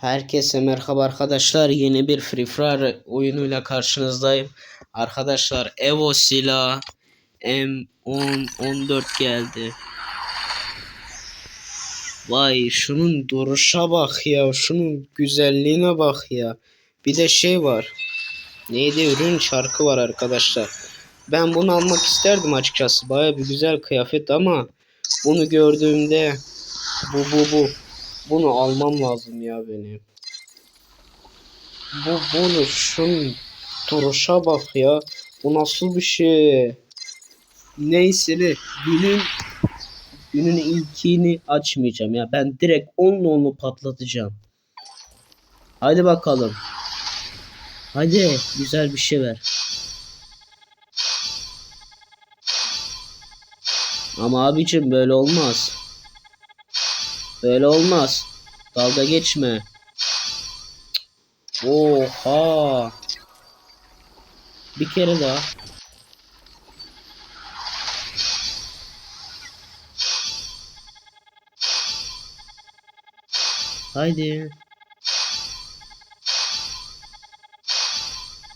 Herkese merhaba arkadaşlar. Yeni bir Free Fire oyunuyla karşınızdayım. Arkadaşlar Evo silah M10 14 geldi. Vay şunun duruşa bak ya. Şunun güzelliğine bak ya. Bir de şey var. Neydi ürün şarkı var arkadaşlar. Ben bunu almak isterdim açıkçası. Baya bir güzel kıyafet ama bunu gördüğümde bu bu bu bunu almam lazım ya benim. Bu bunu şun duruşa bak ya. Bu nasıl bir şey? Neyse ne günün günün ilkini açmayacağım ya. Ben direkt onunla onu patlatacağım. Hadi bakalım. Hadi güzel bir şey ver. Ama abicim böyle olmaz. Böyle olmaz. Dalga geçme. Oha. Bir kere daha. Haydi.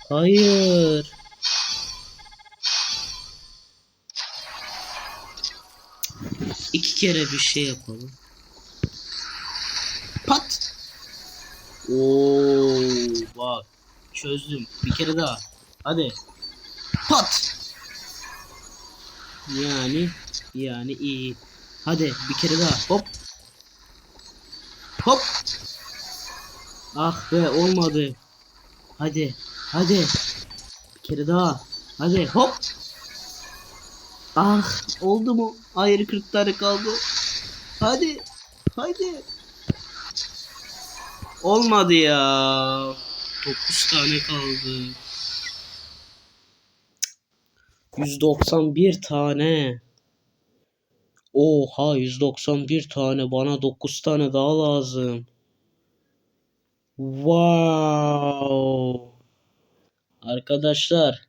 Hayır. İki kere bir şey yapalım. Pat. Oo, bak. Çözdüm. Bir kere daha. Hadi. Pat. Yani yani iyi. Hadi bir kere daha. Hop. Hop. Ah be olmadı. Hadi. Hadi. Bir kere daha. Hadi hop. Ah oldu mu? Hayır 40 tane kaldı. Hadi. Hadi. Olmadı ya. 9 tane kaldı. 191 tane. Oha 191 tane. Bana 9 tane daha lazım. Wow. Arkadaşlar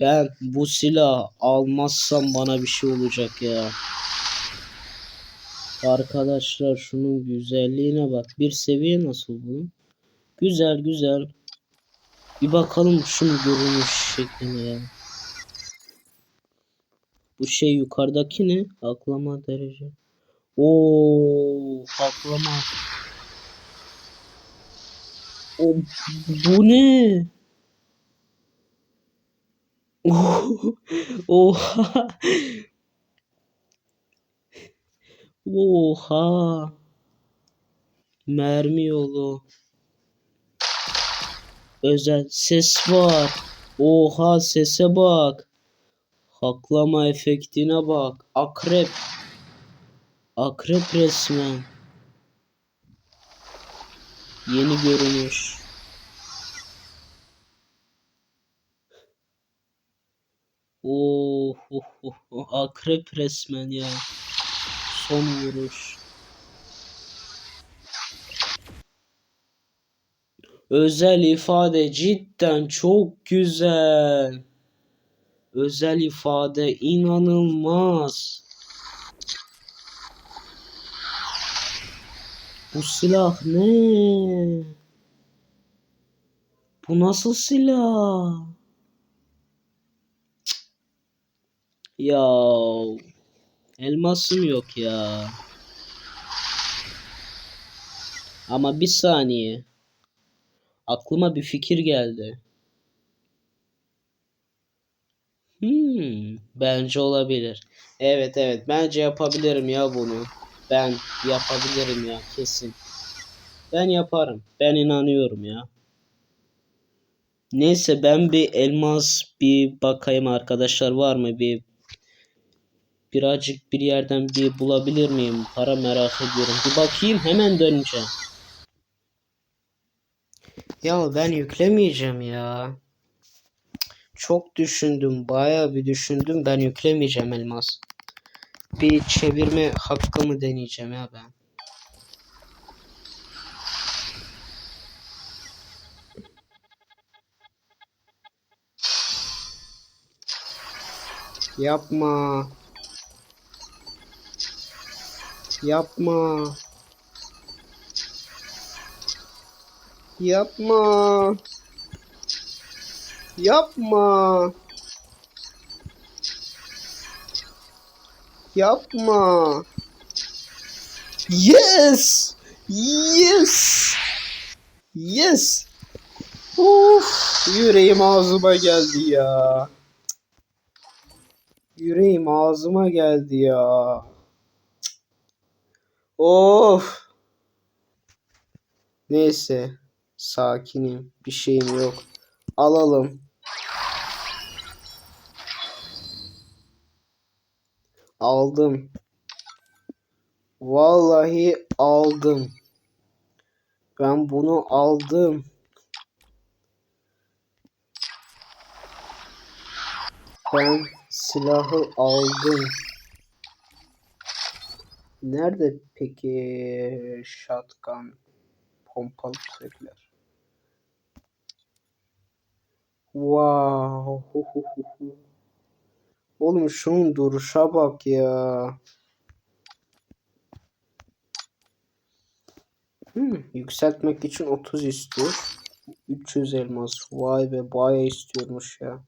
ben bu silah almazsam bana bir şey olacak ya. Arkadaşlar şunun güzelliğine bak. Bir seviye nasıl bunun? Güzel güzel. Bir bakalım şunun görünüş şekline ya. Bu şey yukarıdaki ne? Aklama derece. Oo, aklama. O bu ne? Oha. Oha. Mermi yolu. Özel ses var. Oha sese bak. Haklama efektine bak. Akrep. Akrep resmen. Yeni görünüş. Oh, oh, oh, oh, akrep resmen ya. Son vuruş. Özel ifade cidden çok güzel. Özel ifade inanılmaz. Bu silah ne? Bu nasıl silah? Cık. Elmasım yok ya. Ama bir saniye. Aklıma bir fikir geldi. Hmm, bence olabilir. Evet evet bence yapabilirim ya bunu. Ben yapabilirim ya kesin. Ben yaparım. Ben inanıyorum ya. Neyse ben bir elmas bir bakayım arkadaşlar var mı bir birazcık bir yerden bir bulabilir miyim? Para merak ediyorum. Bir bakayım hemen döneceğim. Ya ben yüklemeyeceğim ya. Çok düşündüm. Bayağı bir düşündüm. Ben yüklemeyeceğim elmas. Bir çevirme hakkımı deneyeceğim ya ben. Yapma. Yapma. Yapma. Yapma. Yapma. Yes. Yes. Yes. Of, yüreğim ağzıma geldi ya. Yüreğim ağzıma geldi ya. Of. Neyse. Sakinim. Bir şeyim yok. Alalım. Aldım. Vallahi aldım. Ben bunu aldım. Ben silahı aldım. Nerede peki shotgun pompalı tüfekler? Wow. Oğlum şunun duruşa bak ya. Hmm, yükseltmek için 30 istiyor. 300 elmas. Vay be bayağı istiyormuş ya.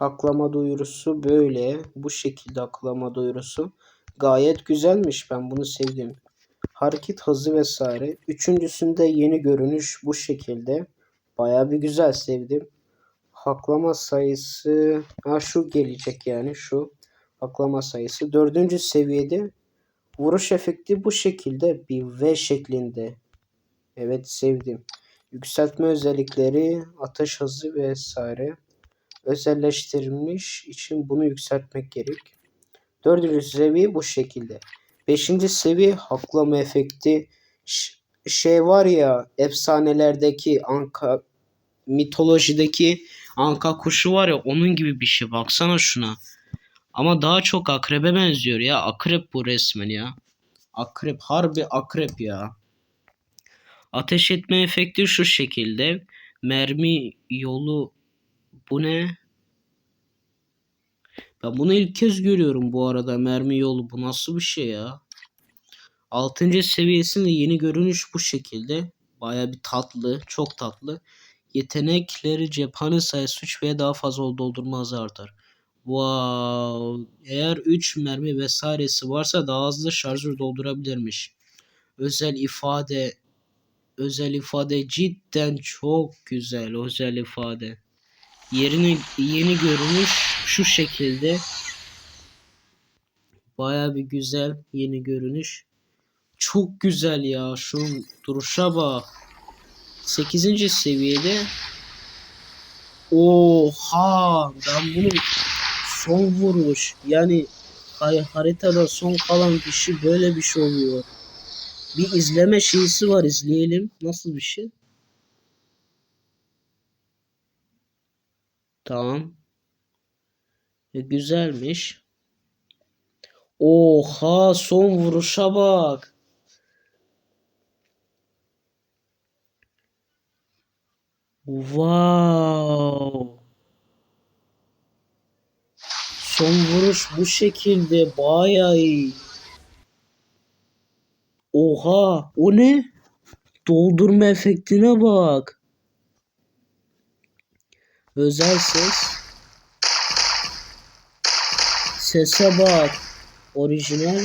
Aklama duyurusu böyle. Bu şekilde aklama duyurusu. Gayet güzelmiş. Ben bunu sevdim. Hareket hızı vesaire. Üçüncüsünde yeni görünüş bu şekilde. Baya bir güzel sevdim. Haklama sayısı. Ha şu gelecek yani şu. Haklama sayısı. Dördüncü seviyede vuruş efekti bu şekilde bir V şeklinde. Evet sevdim. Yükseltme özellikleri, ateş hızı vesaire özelleştirilmiş için bunu yükseltmek gerek. Dördüncü seviye bu şekilde. Beşinci seviye haklama efekti şey var ya efsanelerdeki anka mitolojideki anka kuşu var ya onun gibi bir şey. Baksana şuna. Ama daha çok akrebe benziyor ya. Akrep bu resmen ya. Akrep harbi akrep ya. Ateş etme efekti şu şekilde. Mermi yolu bu ne? Ben bunu ilk kez görüyorum bu arada. Mermi yolu bu nasıl bir şey ya? 6. seviyesinde yeni görünüş bu şekilde. Baya bir tatlı, çok tatlı. Yetenekleri cephane sayısı 3 veya daha fazla ol- doldurma hızı artar. Wow. Eğer 3 mermi vesairesi varsa daha hızlı şarjör doldurabilirmiş. Özel ifade özel ifade cidden çok güzel özel ifade. Yerini yeni görünüş şu şekilde. Baya bir güzel yeni görünüş. Çok güzel ya. Şunun duruşa bak. 8. seviyede. Oha! Ben bunu son vuruş. Yani hay- haritada son kalan kişi böyle bir şey oluyor. Bir izleme şeysi var. izleyelim. Nasıl bir şey? Tamam. E, güzelmiş. Oha son vuruşa bak. Wow. Son vuruş bu şekilde bayağı iyi. Oha o ne? Doldurma efektine bak. Özel ses. Sese bak. Orijinal.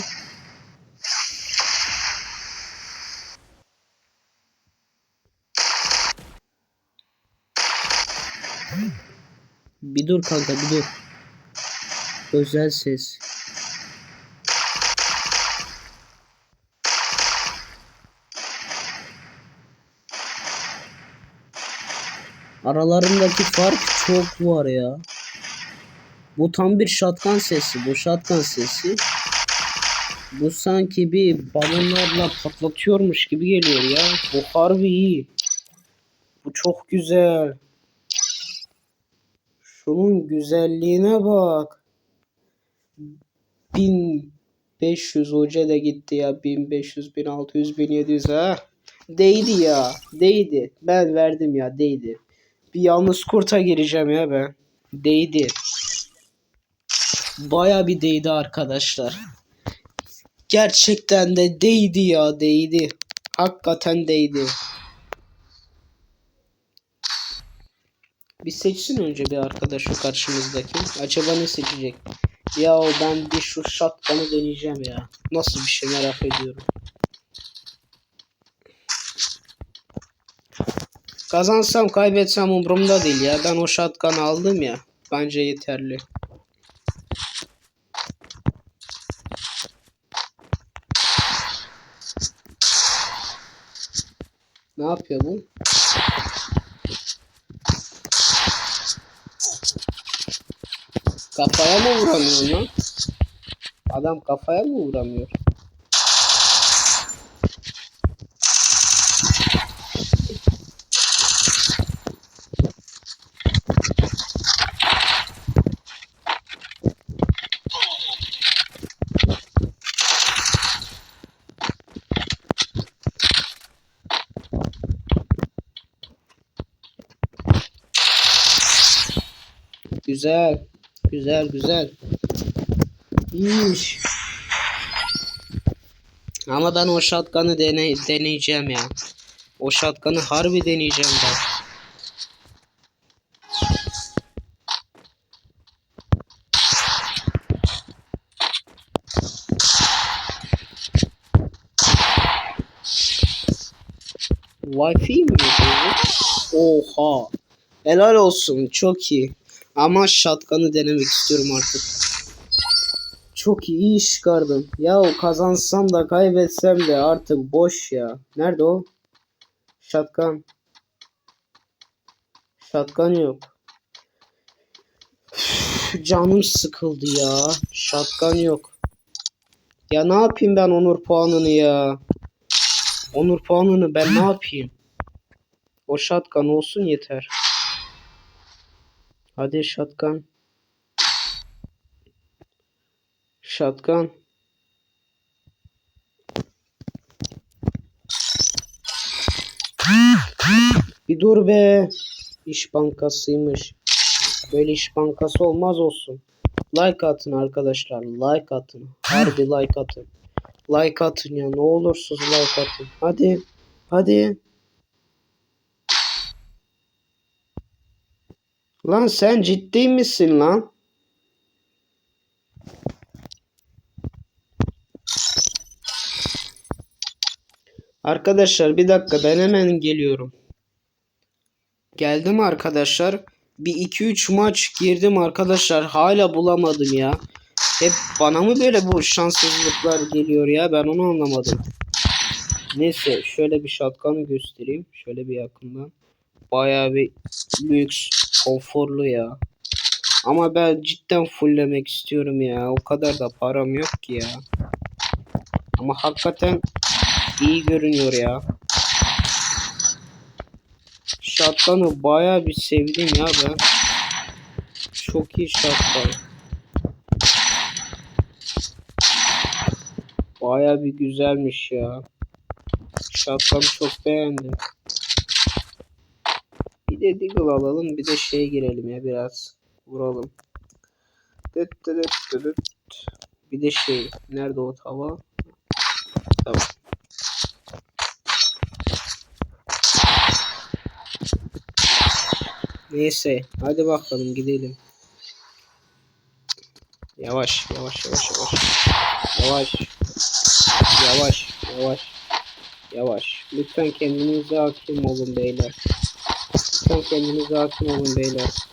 Bir dur kanka bir dur. Özel ses. Aralarındaki fark çok var ya. Bu tam bir shotgun sesi. Bu shotgun sesi. Bu sanki bir balonlarla patlatıyormuş gibi geliyor ya. Bu harbi iyi. Bu çok güzel. Şunun güzelliğine bak. 1500 hoca da gitti ya. 1500, 1600, 1700 ha. Değdi ya. Değdi. Ben verdim ya. Değdi. Bir yalnız kurta gireceğim ya ben. Değdi. Baya bir değdi arkadaşlar. Gerçekten de değdi ya değdi. Hakikaten değdi. Bir seçsin önce bir arkadaş şu karşımızdaki. Acaba ne seçecek? Ya ben bir şu shotgun'ı deneyeceğim ya. Nasıl bir şey merak ediyorum. Kazansam kaybetsem umurumda değil ya. Ben o shotgun'ı aldım ya. Bence yeterli. Ne yapıyor bu? Kafaya mı vuramıyor lan? Adam kafaya mı vuramıyor? Güzel. Güzel güzel. İyiymiş. Ama ben o shotgun'ı deney deneyeceğim ya. O shotgun'ı harbi deneyeceğim ben. Wi-Fi mi? Oha. Helal olsun. Çok iyi. Ama shotgun'ı denemek istiyorum artık. Çok iyi, iş çıkardım. Ya o kazansam da kaybetsem de artık boş ya. Nerede o? Shotgun. Shotgun yok. Üf, Canım sıkıldı ya. Shotgun yok. Ya ne yapayım ben onur puanını ya? Onur puanını ben ne yapayım? O shotgun olsun yeter. Hadi shotgun. Shotgun. Bir dur be. İş bankasıymış. Böyle iş bankası olmaz olsun. Like atın arkadaşlar. Like atın. Harbi like atın. Like atın ya. Ne olursunuz like atın. Hadi. Hadi. Lan sen ciddi misin lan? Arkadaşlar bir dakika ben hemen geliyorum. Geldim arkadaşlar. Bir 2-3 maç girdim arkadaşlar. Hala bulamadım ya. Hep bana mı böyle bu şanssızlıklar geliyor ya? Ben onu anlamadım. Neyse şöyle bir şatkanı göstereyim. Şöyle bir yakından. Bayağı bir lüks, konforlu ya. Ama ben cidden fulllemek istiyorum ya. O kadar da param yok ki ya. Ama hakikaten iyi görünüyor ya. Shotgun'ı bayağı bir sevdim ya ben. Çok iyi shotgun. Bayağı bir güzelmiş ya. Shotgun'ı çok beğendim. Bir de Deagle alalım bir de şey girelim ya biraz vuralım. Dıt dıt dıt dıt. Bir de şey nerede o tava? Tamam. Neyse hadi bakalım gidelim. Yavaş yavaş yavaş yavaş. Yavaş. Yavaş yavaş. Yavaş. Lütfen kendinize hakim olun beyler. Lütfen kendinize hakim olun beyler.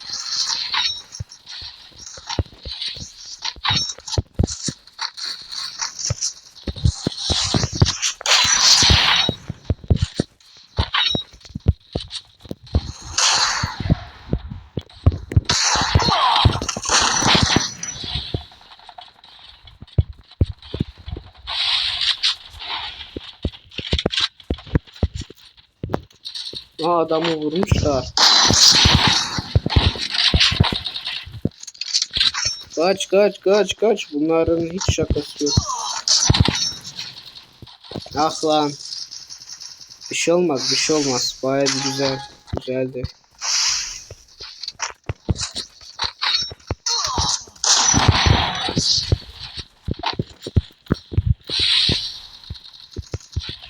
Adamı vurmuşlar. Kaç kaç kaç kaç. Bunların hiç şakası yok. Ah lan. Bir şey olmaz bir şey olmaz. Baya bir güzel. Güzeldi.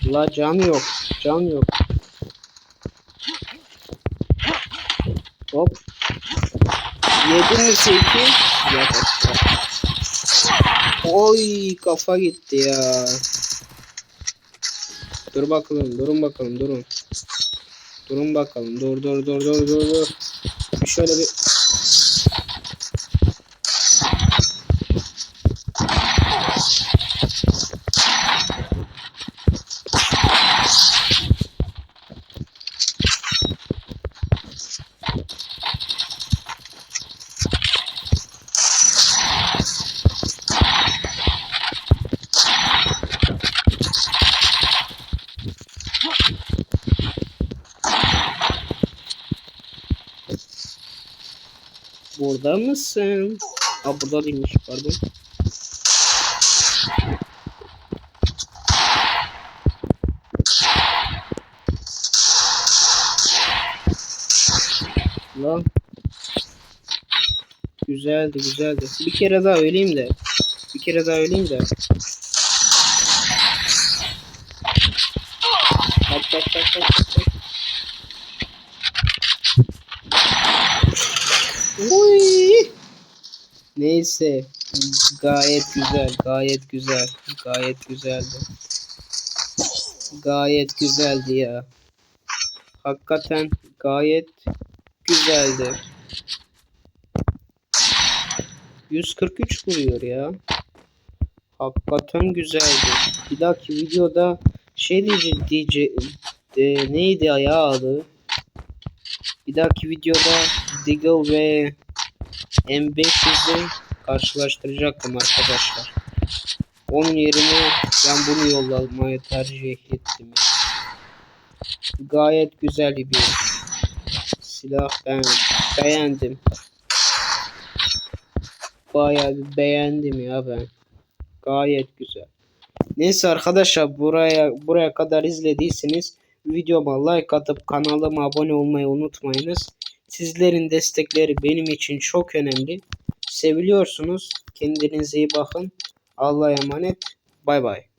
La can yok. Can yok. Hop. Yedin mi? Yat aşağı. Oy kafa gitti ya. Dur bakalım, durun bakalım, durun. Durun bakalım, dur dur dur dur dur dur. Bir Şöyle bir burada mısın? Aa burada değilmiş pardon. Lan. Güzeldi güzeldi. Bir kere daha öleyim de. Bir kere daha öleyim de. Bak bak bak bak bak. bak. Uy. Neyse. Gayet güzel, gayet güzel, gayet güzeldi. Gayet güzeldi ya. Hakikaten gayet güzeldi. 143 vuruyor ya. Hakikaten güzeldi. Bir dahaki videoda şey diyeceğim diyece de, neydi ya adı? Bir dahaki videoda Deagle ve M500'ü karşılaştıracaktım arkadaşlar. Onun yerine ben bunu yollamayı tercih ettim. Gayet güzel bir silah ben beğendim. Bayağı beğendim ya ben. Gayet güzel. Neyse arkadaşlar buraya buraya kadar izlediyseniz videoma like atıp kanalıma abone olmayı unutmayınız. Sizlerin destekleri benim için çok önemli. Seviliyorsunuz. Kendinize iyi bakın. Allah'a emanet. Bay bay.